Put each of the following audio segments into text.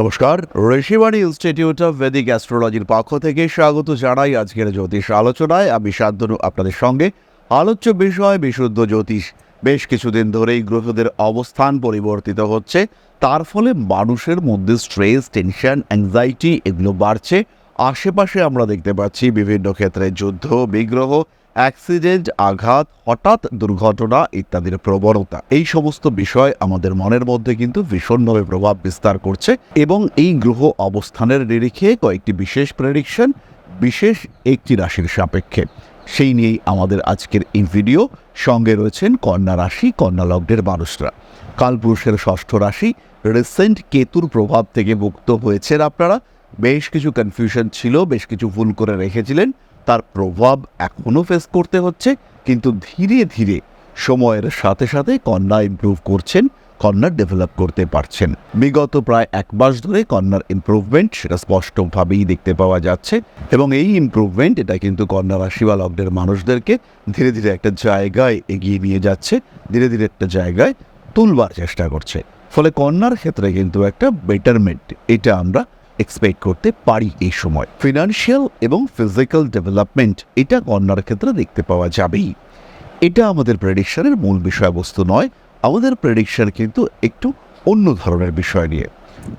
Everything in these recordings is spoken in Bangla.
নমস্কার, ঋষিবাণী ইনস্টিটিউট অফ ভেদিক অ্যাস্ট্রোলজির পক্ষ থেকে স্বাগত জানাই আজকের জ্যোতিষ আলোচনায়। আমি শান্তনু, আপনাদের সঙ্গে আলোচ্য বিষয়, বিশুদ্ধ জ্যোতিষ। বেশ কিছুদিন ধরেই গ্রহদের অবস্থান পরিবর্তিত হচ্ছে। তার ফলে মানুষের মধ্যে স্ট্রেস টেনশন অ্যাংজাইটি এগুলো বাড়ছে। আশেপাশে আমরা দেখতে পাচ্ছি বিভিন্ন ক্ষেত্রে যুদ্ধ, বিগ্রহ অ্যাক্সিডেন্ট, আঘাত, হঠাৎ দুর্ঘটনা ইত্যাদির প্রবণতা। এই সমস্ত বিষয় আমাদের মনের মধ্যে কিন্তু ভীষণভাবে প্রভাব বিস্তার করছে এবং এই গ্রহ অবস্থানের নিরিখে কয়েকটি বিশেষ প্রেডিকশন বিশেষ একটি রাশির সাপেক্ষে। সেই নিয়েই আমাদের আজকের এই ভিডিও সঙ্গে রয়েছেন কন্যা রাশি, কন্যা লগ্নের মানুষরা। কালপুরুষের ষষ্ঠ রাশি রিসেন্ট কেতুর প্রভাব থেকে মুক্ত হয়েছেন আপনারা। বেশ কিছু কনফিউশন ছিল, বেশ কিছু ভুল করে রেখেছিলেন। তার প্রভাব এখনও ফেস করতে হচ্ছে, কিন্তু ধীরে ধীরে সময়ের সাথে সাথে কন্যা ইমপ্রুভ করছেন, কন্যা ডেভেলপ করতে পারছেন। বিগত প্রায় এক মাস ধরে কন্যার ইমপ্রুভমেন্ট সেটা স্পষ্টভাবেই দেখতে পাওয়া যাচ্ছে এবং এই ইমপ্রুভমেন্ট এটা কিন্তু কন্যা রাশি বা লগ্নের মানুষদেরকে ধীরে ধীরে একটা জায়গায় এগিয়ে নিয়ে যাচ্ছে, ধীরে ধীরে একটা জায়গায় তুলবার চেষ্টা করছে। ফলে কন্যার ক্ষেত্রে কিন্তু একটা বেটারমেন্ট এটা আমরা এক্সপেক্ট করতে পারি এই সময়। ফিনান্সিয়াল এবং ফিজিক্যাল ডেভেলপমেন্ট এটা কন্যার ক্ষেত্রে দেখতে পাওয়া যাবেই। এটা আমাদের প্রেডিকশনের মূল বিষয়বস্তু নয়, আমাদের প্রেডিকশন কিন্তু একটু অন্য ধরনের বিষয় নিয়ে।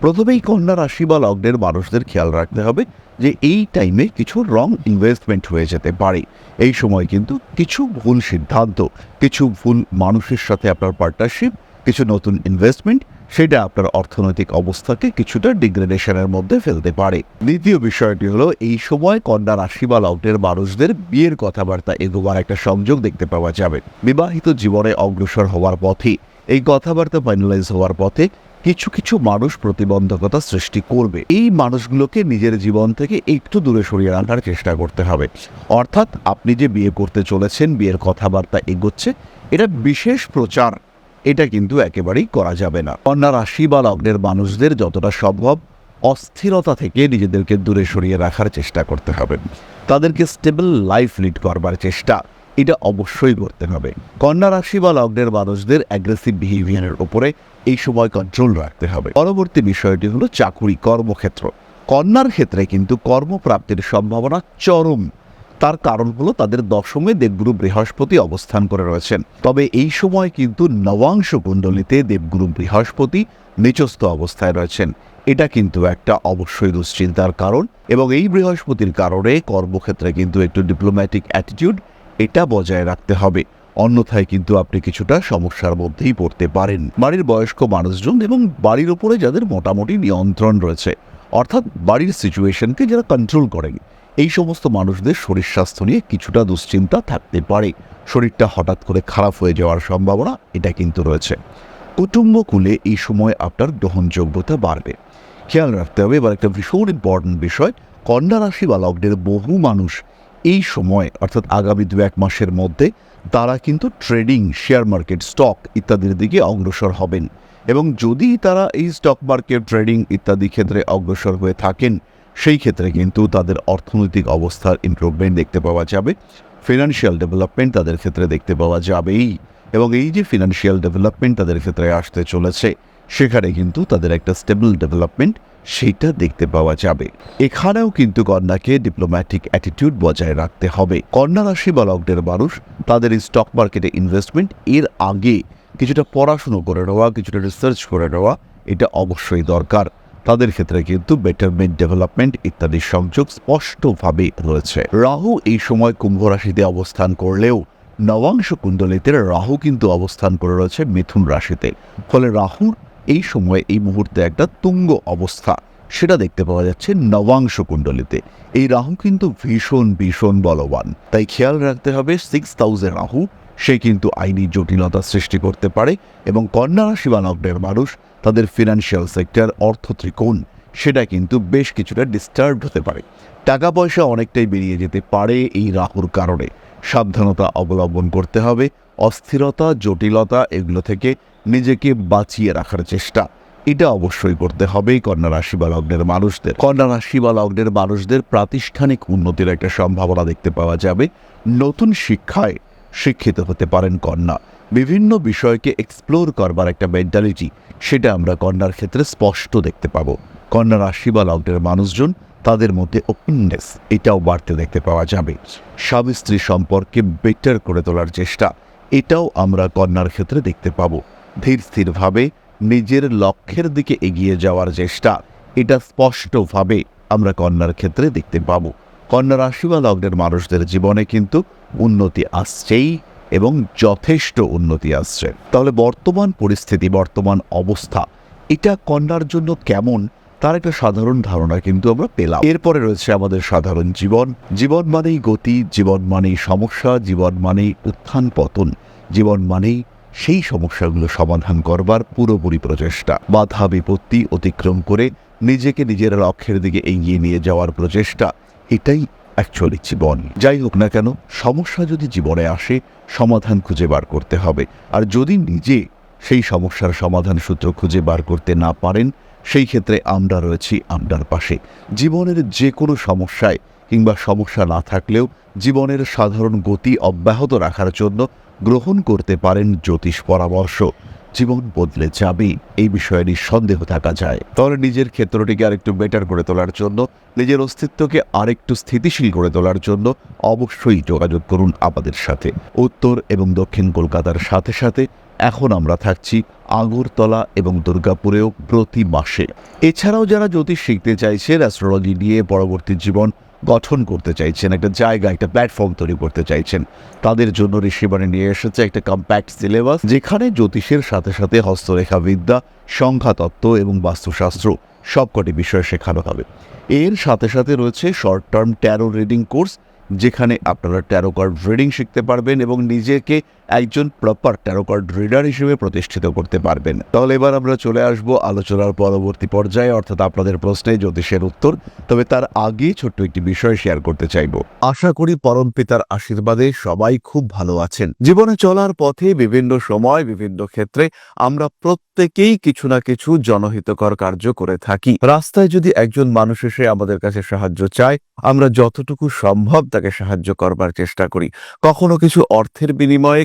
প্রথমেই কন্যা রাশি বা লগ্নের মানুষদের খেয়াল রাখতে হবে যে এই টাইমে কিছু রং ইনভেস্টমেন্ট হয়ে যেতে পারে। এই সময় কিন্তু কিছু ভুল সিদ্ধান্ত, কিছু ভুল মানুষের সাথে আপনার পার্টনারশিপ কিছু নতুন ইনভেস্টমেন্ট সেটা আপনার অর্থনৈতিক অবস্থাকে কিছুটা ডিগ্রেডেশনের মধ্যে ফেলতে পারে। দ্বিতীয় বিষয়টি হলো, এই সময় কন্যা রাশি বা লগ্নের মানুষদের বিয়ের কথাবার্তা এগোবার একটা সংযোগ দেখতে পাওয়া যাবে। বিবাহিত জীবনে অগ্রসর হওয়ার পথে, এই কথাবার্তা ফাইনালাইজ হওয়ার পথে কিছু কিছু মানুষ প্রতিবন্ধকতা সৃষ্টি করবে। এই মানুষগুলোকে নিজের জীবন থেকে একটু দূরে সরিয়ে রাখার চেষ্টা করতে হবে। অর্থাৎ আপনি যে বিয়ে করতে চলেছেন, বিয়ের কথাবার্তা এগোচ্ছে, এটা বিশেষ প্রচার। এটা কিন্তু একেবারেই করা যাবে না। কন্যা রাশি বা লগ্নের মানুষদের যতটা সম্ভব অস্থিরতা থেকে নিজেদেরকে দূরে সরিয়ে রাখার চেষ্টা করতে হবে। তাদেরকে স্টেবল লাইফ লিড করবার চেষ্টা, এটা অবশ্যই করতে হবে। কন্যা রাশি বা লগ্নের মানুষদের অ্যাগ্রেসিভ বিহেভিয়ারের উপরে এই সময় কন্ট্রোল রাখতে হবে। পরবর্তী বিষয়টি হলো চাকুরি কর্মক্ষেত্র। কন্যার ক্ষেত্রে কিন্তু কর্মপ্রাপ্তির সম্ভাবনা চরম। তার কারণ হলো তাদের দশমে দেবগুরু বৃহস্পতি অবস্থান করে রয়েছেন। তবে এই সময় কিন্তু নবাংশ কুণ্ডলিতে দেবগুরু বৃহস্পতি নিচস্থ অবস্থায় রয়েছেন। এটা কিন্তু একটা অবশ্যই দুশ্চিন্তার কারণ এবং এই বৃহস্পতির কারণে কর্মক্ষেত্রে কিন্তু একটু ডিপ্লোম্যাটিক অ্যাটিটিউড এটা বজায় রাখতে হবে। অন্যথায় কিন্তু আপনি কিছুটা সমস্যার মধ্যেই পড়তে পারেন। বাড়ির বয়স্ক মানুষজন এবং বাড়ির উপরে যাদের মোটামুটি নিয়ন্ত্রণ রয়েছে, অর্থাৎ বাড়ির সিচুয়েশনকে যারা কন্ট্রোল করেন এই সমস্ত মানুষদের শরীর স্বাস্থ্য নিয়ে কিছুটা দুশ্চিন্তা থাকতে পারে। শরীরটা হঠাৎ করে খারাপ হয়ে যাওয়ার সম্ভাবনা এটা কিন্তু রয়েছে। কুটুম্বকুলে এই সময় আপনার গ্রহণযোগ্যতা বাড়বে। খেয়াল রাখতে হবে, এবার একটা ভীষণ ইম্পর্টেন্ট বিষয়, কন্যা রাশি বা লগ্নের বহু মানুষ এই সময়, অর্থাৎ আগামী দু এক মাসের মধ্যে, তারা কিন্তু ট্রেডিং, শেয়ার মার্কেট, স্টক ইত্যাদির দিকে অগ্রসর হবেন। এবং যদি তারা এই স্টক মার্কেট, ট্রেডিং ইত্যাদি ক্ষেত্রে অগ্রসর হয়ে থাকেন সেই ক্ষেত্রে কিন্তু তাদের অর্থনৈতিক অবস্থার ইমপ্রুভমেন্ট দেখতে পাওয়া যাবে। ফিনান্সিয়াল ডেভেলপমেন্ট তাদের ক্ষেত্রে দেখতে পাওয়া যাবেই। এবং এই যে ফিনান্সিয়াল ডেভেলপমেন্ট তাদের ক্ষেত্রে আসতে চলেছে, সেখানে কিন্তু তাদের একটা স্টেবল ডেভেলপমেন্ট সেইটা দেখতে পাওয়া যাবে। এখানেও কিন্তু কন্যাকে ডিপ্লোম্যাটিক অ্যাটিটিউড বজায় রাখতে হবে। কন্যা রাশি বা লগ্নের মানুষ, তাদের স্টক মার্কেটে ইনভেস্টমেন্ট এর আগে কিছুটা পড়াশুনো করে নেওয়া, কিছুটা রিসার্চ করে নেওয়া, এটা অবশ্যই দরকার। তাদের ক্ষেত্রে কিন্তু বেটারমেন্ট ডেভেলপমেন্ট ইত্যাদি সংযোগ স্পষ্টভাবে রয়েছে। রাহু এই সময় কুম্ভ রাশিতে অবস্থান করলেও নবাংশ কুণ্ডলিতে রাহু কিন্তু অবস্থান করে রয়েছে মিথুন রাশিতে। ফলে রাহুর এই সময় এই মুহূর্তে একটা তুঙ্গ অবস্থা, সেটা দেখতে পাওয়া যাচ্ছে নবাংশ কুণ্ডলিতে। এই রাহু কিন্তু ভীষণ ভীষণ বলবান। তাই খেয়াল রাখতে হবে সিক্স থাউজেন্ড রাহু সে কিন্তু আইনি জটিলতা সৃষ্টি করতে পারে এবং কন্যা রাশি বা লগ্নের মানুষ তাদের ফিনান্সিয়াল সেক্টর অর্থ ত্রিকোণ, সেটা কিন্তু বেশ কিছুটা ডিস্টার্বড হতে পারে। টাকা পয়সা অনেকটাই বেরিয়ে যেতে পারে এই রাহুর কারণে। সাবধানতা অবলম্বন করতে হবে, অস্থিরতা, জটিলতা এগুলো থেকে নিজেকে বাঁচিয়ে রাখার চেষ্টা। এটা অবশ্যই করতে হবে কন্যা রাশি বা লগ্নের মানুষদের। কন্যা রাশি বা লগ্নের মানুষদের প্রাতিষ্ঠানিক উন্নতির একটা সম্ভাবনা দেখতে পাওয়া যাবে। নতুন শিক্ষায় শিক্ষিত হতে পারেন কন্যা। বিভিন্ন বিষয়কে এক্সপ্লোর করবার একটা মেন্টালিটি সেটা আমরা কন্যার ক্ষেত্রে স্পষ্ট দেখতে পাবো। কন্যা রাশি বা লগ্নের মানুষজন, তাদের মধ্যে ওপেননেস এটাও বাড়তে দেখতে পাওয়া যাবে। স্বামী স্ত্রী সম্পর্কে বেটার করে তোলার চেষ্টা, এটাও আমরা কন্যার ক্ষেত্রে দেখতে পাবো। ধীর স্থিরভাবে নিজের লক্ষ্যের দিকে এগিয়ে যাওয়ার চেষ্টা, এটা স্পষ্টভাবে আমরা কন্যার ক্ষেত্রে দেখতে পাবো। কন্যা রাশি বা লগ্নের মানুষদের জীবনে কিন্তু উন্নতি আসছেই এবং যথেষ্ট উন্নতি আসছে। তাহলে বর্তমান পরিস্থিতি, বর্তমান অবস্থা, এটা কন্যার জন্য কেমন? তার একটা সাধারণ ধারণা কিন্তু আমরা পেলাম। এরপরে রয়েছে আমাদের সাধারণ জীবন। জীবন মানেই গতি, জীবন মানেই সমস্যা, জীবন মানেই উত্থান পতন। জীবন মানেই সেই সমস্যাগুলো সমাধান করবার পুরোপুরি প্রচেষ্টা। বাধা, বিপত্তি অতিক্রম করে নিজেকে নিজের লক্ষ্যের দিকে এগিয়ে নিয়ে যাওয়ার প্রচেষ্টা। এটাই অ্যাকচুয়ালি জীবন। যাই হোক না কেন, সমস্যা যদি জীবনে আসে, সমাধান খুঁজে বার করতে হবে। আর যদি নিজে সেই সমস্যার সমাধান সূত্র খুঁজে বার করতে না পারেন, সেই ক্ষেত্রে আমরা রয়েছি আমরার পাশে জীবনের যে কোনো সমস্যায় কিংবা সমস্যা না থাকলেও জীবনের সাধারণ গতি অব্যাহত রাখার জন্য গ্রহণ করতে পারেন জ্যোতিষ পরামর্শ। জীবন বদলে যাবে এই বিষয়ে নিঃসন্দেহ থাকা যায়। তাহলে নিজের ক্ষেত্রটিকে আরেকটু বেটার করে তোলার জন্য, নিজের অস্তিত্বকে আরেকটু স্থিতিশীল করে তোলার জন্য অবশ্যই যোগাযোগ করুন আমাদের সাথে। উত্তর এবং দক্ষিণ কলকাতার সাথে সাথে এখন আমরা থাকছি আগরতলা এবং দুর্গাপুরেও প্রতি মাসে। এছাড়াও যারা জ্যোতিষ শিখতে চাইছেন অ্যাস্ট্রোলজি নিয়ে পরবর্তী জীবন গঠন করতে চাইছেন, একটা জায়গা, একটা প্ল্যাটফর্ম তৈরি করতে চাইছেন। তাদের জন্য ঋষিবাণী নিয়ে এসেছে একটা কম্প্যাক্ট সিলেবাস যেখানে জ্যোতিষের সাথে সাথে হস্তরেখা বিদ্যা, সংখ্যাতত্ত্ব এবং বাস্তুশাস্ত্র সবকটি বিষয় শেখানো হবে। এর সাথে সাথে রয়েছে short term tarot reading course যেখানে আপনারা ট্যারো কার্ড রিডিং শিখতে পারবেন এবং নিজেকে একজন প্রপার ট্যারো কার্ড রিডার হিসেবে প্রতিষ্ঠিত করতে পারবেন। তাহলে এবার আমরা চলে আসব আলোচনার পরবর্তী পর্যায়ে, অর্থাৎ আপনাদের প্রশ্নে জ্যোতিষের উত্তর। তবে তার আগে ছোট্ট একটি বিষয় শেয়ার করতে চাইব। আশা করি পরম পিতার আশীর্বাদে সবাই খুব ভালো আছেন। জীবনে চলার পথে বিভিন্ন সময়, বিভিন্ন ক্ষেত্রে আমরা প্রত্যেকেই কিছু না কিছু জনহিতকর কার্য করে থাকি। রাস্তায় যদি একজন মানুষ এসে আমাদের কাছে সাহায্য চায়, আমরা যতটুকু সম্ভব তাকে সাহায্য করবার চেষ্টা করি। কখনো কিছু অর্থের বিনিময়ে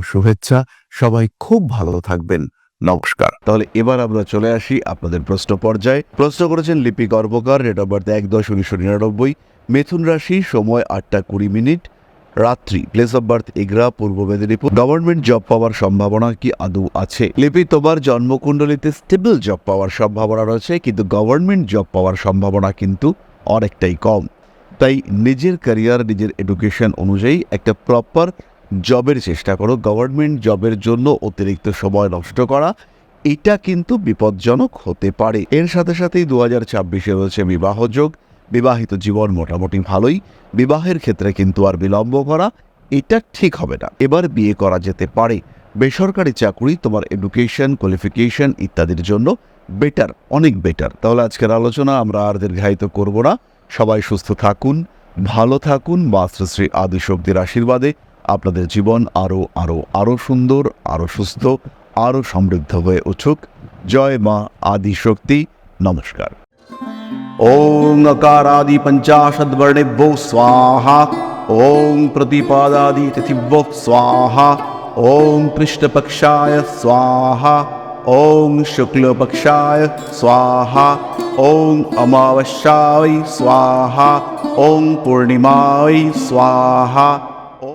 শুভেচ্ছা। সবাই খুব ভালো থাকবেন। নমস্কার। তাহলে এবার আমরা চলে আসি আপনাদের প্রশ্ন পর্যায়ে। প্রশ্ন করেছেন Lipi Karmakar date of birth এক দশ উনিশশো নিরানব্বই। মিথুন রাশি, সময় আটটা কুড়ি মিনিট। রাত্রি place of birth Egra, Purba Medinipur. Government job পাওয়ার সম্ভাবনা কি আদৌ আছে? লিপি, তোমার জন্মকুণ্ডলিতে স্টেবল জব পাওয়ার সম্ভাবনা রয়েছে, কিন্তু গভর্নমেন্ট জব পাওয়ার সম্ভাবনা কিন্তু অনেকটাই কম। তাই নিজের ক্যারিয়ার নিজের এডুকেশন অনুযায়ী একটা প্রপার জবের চেষ্টা করো গভর্নমেন্ট জবের জন্য অতিরিক্ত সময় নষ্ট করা, এটা কিন্তু বিপজ্জনক হতে পারে। এর সাথে সাথেই দু হাজার ছাব্বিশে রয়েছে বিবাহযোগ বিবাহিত জীবন মোটামুটি ভালোই, বিবাহের ক্ষেত্রে কিন্তু আর বিলম্ব করা, এটা ঠিক হবে না। এবার বিয়ে করা যেতে পারে। বেসরকারি চাকরি, তোমার এডুকেশন কোয়ালিফিকেশন ইত্যাদির জন্য বেটার অনেক বেটার তাহলে আজকের আলোচনা আমরা আর দীর্ঘায়িত করব না। সবাই সুস্থ থাকুন, ভালো থাকুন মাস্টার আদিশক্তির আশীর্বাদে আপনাদের জীবন আরও আরও আরও সুন্দর আরও সুস্থ আরও সমৃদ্ধ হয়ে উঠুক জয় মা আদিশক্তি নমস্কার ওং अकारादि पञ्चाशद्वर्णेभ्यो स्वाहा ॐ प्रतिपादादि तिथिभ्यो स्वाहा ॐ कृष्णपक्षाय स्वाहा ॐ शुक्लपक्षाय स्वाहा ॐ अमावस्याय स्वाहा ॐ पूर्णिमाय स्वाहा